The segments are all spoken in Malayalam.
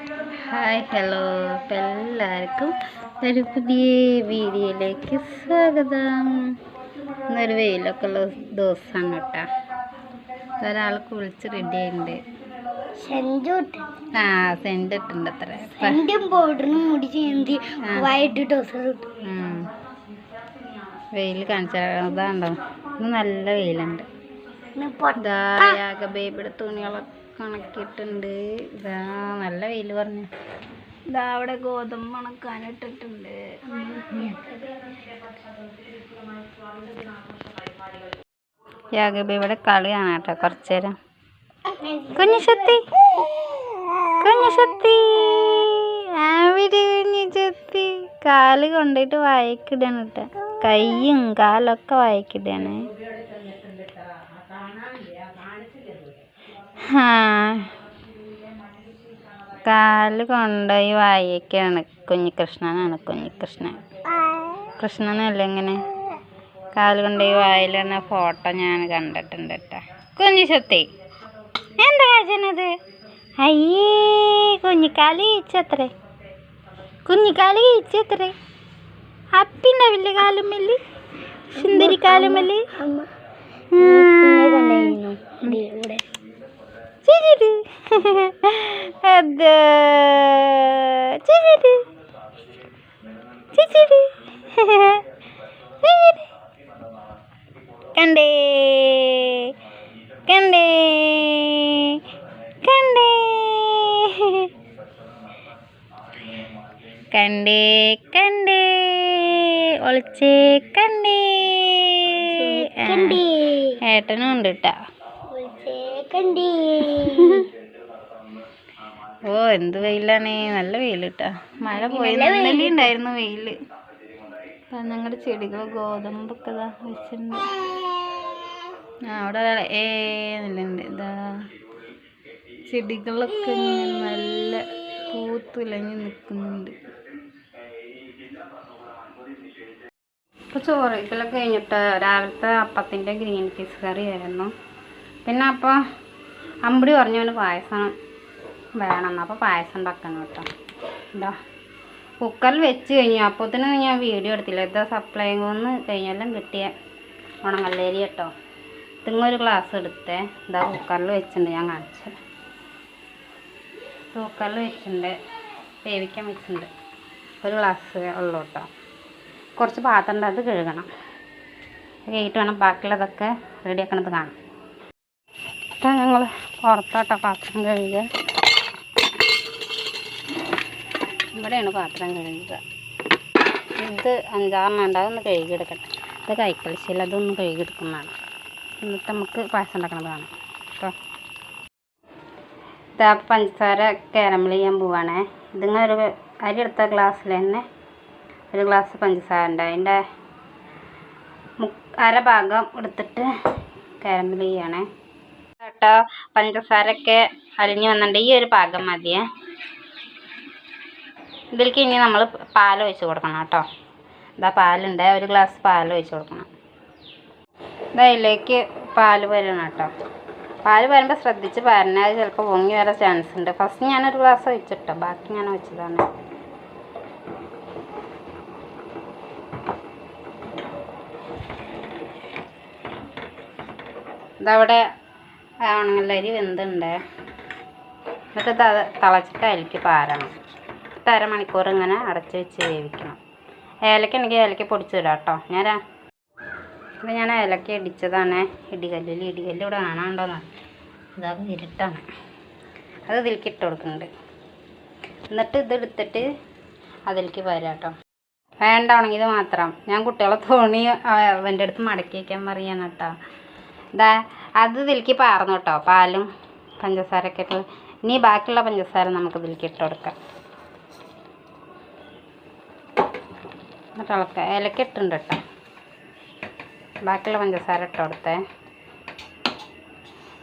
ഹായ് ഹലോ അപ്പം എല്ലാവർക്കും ഒരു പുതിയ വീഡിയോയിലേക്ക് സ്വാഗതം. ഇന്നൊരു വെയിലൊക്കെ ഉള്ള ദിവസമാണ് കേട്ടോ. ഒരാൾക്ക് വിളിച്ച് റെഡി ആയിട്ടുണ്ട്. ആ സെന്റ് ഇട്ടുണ്ട് അത്ര വെയിൽ കാണിച്ചതാണ്ടോ ഇന്ന് നല്ല വെയിലുണ്ട്. ഇതാ യാഗ ബേബിയുടെ തുണികളൊക്കെ. ഉണക്കിയിട്ടുണ്ട്. ഇതാ നല്ല വെയിൽ പറഞ്ഞു. ഇതാ അവിടെ ഗോതമ്പ് ഉണക്കാനിട്ടിട്ടുണ്ട്. യാഗബി ഇവിടെ കളി കാണാം കേട്ടോ കുറച്ചു നേരം കുഞ്ഞു ശക്തി കുഞ്ഞു ശക്തി അവിടെ കുഞ്ഞു ശക്തി. കാൽ കൊണ്ടിട്ട് വായിക്കിടാണ് കേട്ടോ. കയ്യും കാലൊക്കെ വായിക്കിടാണ് ആ കാൽ കൊണ്ടുപോയി വായിക്കാണ് കുഞ്ഞികൃഷ്ണനാണ് കുഞ്ഞികൃഷ്ണൻ കൃഷ്ണനല്ലേ ഇങ്ങനെ കാൽ കൊണ്ടുപോയി വായിലിടുന്ന ഫോട്ടോ ഞാൻ കണ്ടിട്ടുണ്ട് കേട്ടോ കുഞ്ഞു ശക്തി എന്താ കാച്ചനത് അയ്യേ കുഞ്ഞിക്കാൽ ഈച്ചത്രേ കുഞ്ഞിക്കാൽ ഈച്ചത്രേ അപ്പിണ്ടാവില്ലേ കാലുമ്മൽ സുന്ദരി കാലുമ്മൽ ഇവിടെ ചിരിട് അത് ചിരിട് ചിരിട് ചിരിട് കണ്ടേ. കണ്ടേ കണ്ടേ കണ്ടേ കണ്ടേ. ഒളിച്ചേ കണ്ടേ. കണ്ടേ ഏട്ടനും ഉണ്ട് കേട്ടോ ഓ എന്ത് വെയിലാണ്? നല്ല വെയിൽ കേട്ടാ മഴ പോയി. ഇന്നലെ ഉണ്ടായിരുന്നു വെയിൽ. ഞങ്ങളുടെ ചെടികൾ ഗോതമ്പൊക്കെ ഇതാ വെച്ചിട്ടുണ്ട് ആ അവിടെ ഒരാൾ ഏ ഇതാ. ചെടികളൊക്കെ നല്ല പൂത്തുലഞ്ഞ് നിൽക്കുന്നുണ്ട് ഇപ്പോൾ ചോറ് കഴിഞ്ഞിട്ട് രാവിലത്തെ അപ്പത്തിന്റെ ഗ്രീൻ പീസ് കറി ആയിരുന്നു പിന്നെ അപ്പോൾ അമ്പിടി പറഞ്ഞവന് പായസം വേണമെന്ന് അപ്പോൾ പായസം ഉണ്ടാക്കണം കേട്ടോ. എന്താ കുക്കറിൽ വെച്ച് കഴിഞ്ഞു. അപ്പോത്തിന് ഞാൻ വീഡിയോ എടുത്തില്ല. ഇതാ സപ്ലൈ ഒന്ന് കഴിഞ്ഞെല്ലാം കിട്ടിയ ഉണങ്ങല്ലേരി കേട്ടോ. ഇതിങ്ങൊരു ഗ്ലാസ് എടുത്തേ. ഇതാ കുക്കറിൽ വെച്ചിട്ടുണ്ട്. ഞാൻ കാണിച്ചത് കുക്കറിൽ വെച്ചിട്ടുണ്ട്. വേവിക്കാൻ വെച്ചിട്ടുണ്ട്. ഒരു ഗ്ലാസ് ഉള്ളു കേട്ടോ. കുറച്ച് പാത്രം അത് കഴുകണം. കഴിഞ്ഞിട്ട് വേണം ബാക്കിയുള്ളതൊക്കെ റെഡിയാക്കണത് കാണാം. ഞങ്ങൾ പുറത്തോട്ട പാത്രം കഴുകുക. ഇവിടെയാണ് പാത്രം കഴുകുക. ഇത് അഞ്ചാറെണ്ണം ഉണ്ടാവും ഒന്ന് കഴുകിയെടുക്കട്ടെ. ഇത് കൈക്കളിച്ചില്ല അതൊന്ന് കഴുകിയെടുക്കുന്നതാണ്. എന്നിട്ട് നമുക്ക് പായസം ഉണ്ടാക്കുന്നതാണ് കേട്ടോ ഇതാ പഞ്ചസാര കാരമൽ ചെയ്യാൻ പോവാണേ. ഇതിങ്ങനെ ഒരു അരി എടുത്ത ഗ്ലാസ്സിൽ തന്നെ ഒരു ഗ്ലാസ് പഞ്ചസാര ഉണ്ട്. അതിന്റെ മു- അര ഭാഗം എടുത്തിട്ട് കാരമൽ ചെയ്യണേ. കേട്ടോ. പഞ്ചസാരൊക്കെ അലിഞ്ഞു വന്നിട്ടുണ്ട്. ഈ ഒരു പാകം മതിയേ. ഇതിലേക്ക് ഇനി നമ്മൾ പാൽ ഒഴിച്ച് കൊടുക്കണം കേട്ടോ. ഇതാ പാലുണ്ട്. ഒരു ഗ്ലാസ് പാൽ ഒഴിച്ച് കൊടുക്കണം. ഇതാ ഇതിലേക്ക് പാൽ വരണം കേട്ടോ. പാൽ വരുമ്പോൾ ശ്രദ്ധിച്ച് പാരണേ അത് ചിലപ്പോൾ പൊങ്ങി വരാൻ ചാൻസ് ഉണ്ട്. ഫസ്റ്റ് ഞാനൊരു ഗ്ലാസ് ഒഴിച്ചിട്ടോ. ബാക്കി ഞാൻ ഒഴിച്ചതാണ്. ഇതവിടെ ഉണങ്ങലരി വെന്തുണ്ട്? എന്നിട്ട് ത തിളച്ചിട്ട് അതിലേക്ക് പാരണം. എന്നിട്ട് അരമണിക്കൂർ ഇങ്ങനെ അടച്ച് വെച്ച് വേവിക്കണം. ഏലക്ക ഉണ്ടെങ്കിൽ ഏലക്ക പൊടിച്ചിടാം കേട്ടോ ഞാൻ അപ്പം ഞാൻ ഏലക്ക ഇടിച്ചതാണ്. ഇടികല്ലിൽ ഇടികല്ല് ഇവിടെ കാണാണ്ടോന്ന് ഇതാ ഇരുട്ടാണ് അത് ഇതിലേക്ക് ഇട്ട് കൊടുക്കുന്നുണ്ട്. എന്നിട്ട് ഇതെടുത്തിട്ട് അതിലേക്ക് വരാം കേട്ടോ വേണ്ട ഉണങ്ങിയത് മാത്രം. ഞാൻ കുട്ടികളെ തോണി അവന്റെ അടുത്ത് മടക്കി വയ്ക്കാൻ പറയാണ് കേട്ടോ. ഇതാ അത് ഇതിലേക്ക് പാർന്നു കേട്ടോ. പാലും പഞ്ചസാരയൊക്കെ ഇട്ട് ഇനി ബാക്കിയുള്ള പഞ്ചസാര നമുക്ക് ഇതിലേക്ക് ഇട്ട് കൊടുക്കാം. എന്നിട്ട് ഇളക്കാം ഏലക്ക ഇട്ടുണ്ട് കേട്ടോ. ബാക്കിയുള്ള പഞ്ചസാര ഇട്ട് കൊടുത്തേ.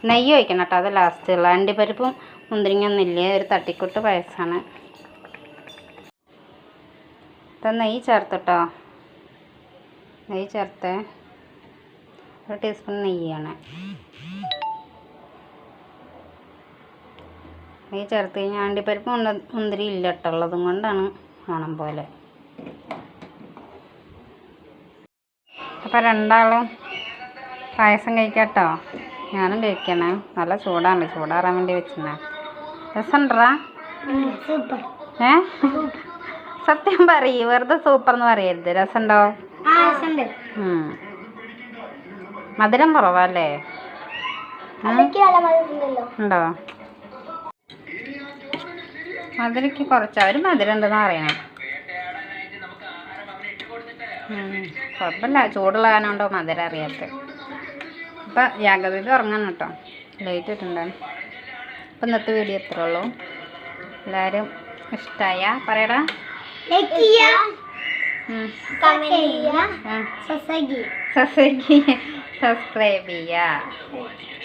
നെയ്യ് ഒഴിക്കണം കേട്ടോ അത് ലാസ്റ്റുള്ള അണ്ടിപ്പരിപ്പും മുന്തിരിങ്ങൊന്നുമില്ല ഒരു തട്ടിക്കൂട്ട് പായസമാണ് നെയ്യ് ചേർത്തിട്ടോ നെയ്യ് ചേർത്തേ. ഒരു ടീസ്പൂൺ നെയ്യാണ്. നെയ്യ് ചേർത്ത് കഴിഞ്ഞാൽ അണ്ടിപ്പരിപ്പ് മുണ്ട മുന്തിരി ഇല്ല കേട്ടോ. ഉള്ളതും കൊണ്ടാണ് ഓണം പോലെ. അപ്പം രണ്ടാളും പായസം കഴിക്കാട്ടോ ഞാനും കഴിക്കണേ നല്ല ചൂടാണ്. ചൂടാറാൻ വേണ്ടി വെച്ചിരുന്നേ രസമുണ്ടറാ ഏ? സത്യം പറയൂ. വെറുതെ സൂപ്പർ എന്ന് പറയരുത്. രസമുണ്ടോ. മധുരം കുറവല്ലേ ഉണ്ടോ? മധുരക്ക് കുറച്ച് അവർ മധുരം ഉണ്ടെന്ന് പറയണേ. ഉം. കുഴപ്പമില്ല. ചൂടുള്ള കാരണം ഉണ്ടോ മധുരം അറിയാത്ത അപ്പം യാഗബേബി ഉറങ്ങണം കേട്ടോ. ലേറ്റ് ഇട്ടുണ്ടാണ് അപ്പം ഇന്നത്തെ വീഡിയോ എത്ര ഉള്ളൂ. എല്ലാവരും ഇഷ്ടമായ പറയടാ. കമന്റ് ചെയ്യുക. ആ. സബ്സ്ക്രൈബ് ചെയ്യുക.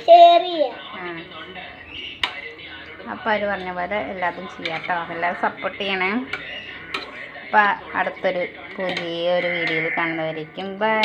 ഷെയർ. അപ്പോൾ അവർ പറഞ്ഞ പോലെ എല്ലാതും ചെയ്യാട്ടോ എല്ലാവരും സപ്പോർട്ട് ചെയ്യണേ. അപ്പോൾ അടുത്തൊരു പുതിയ ഒരു വീഡിയോയിൽ കാണുന്നവരേക്കും. ബൈ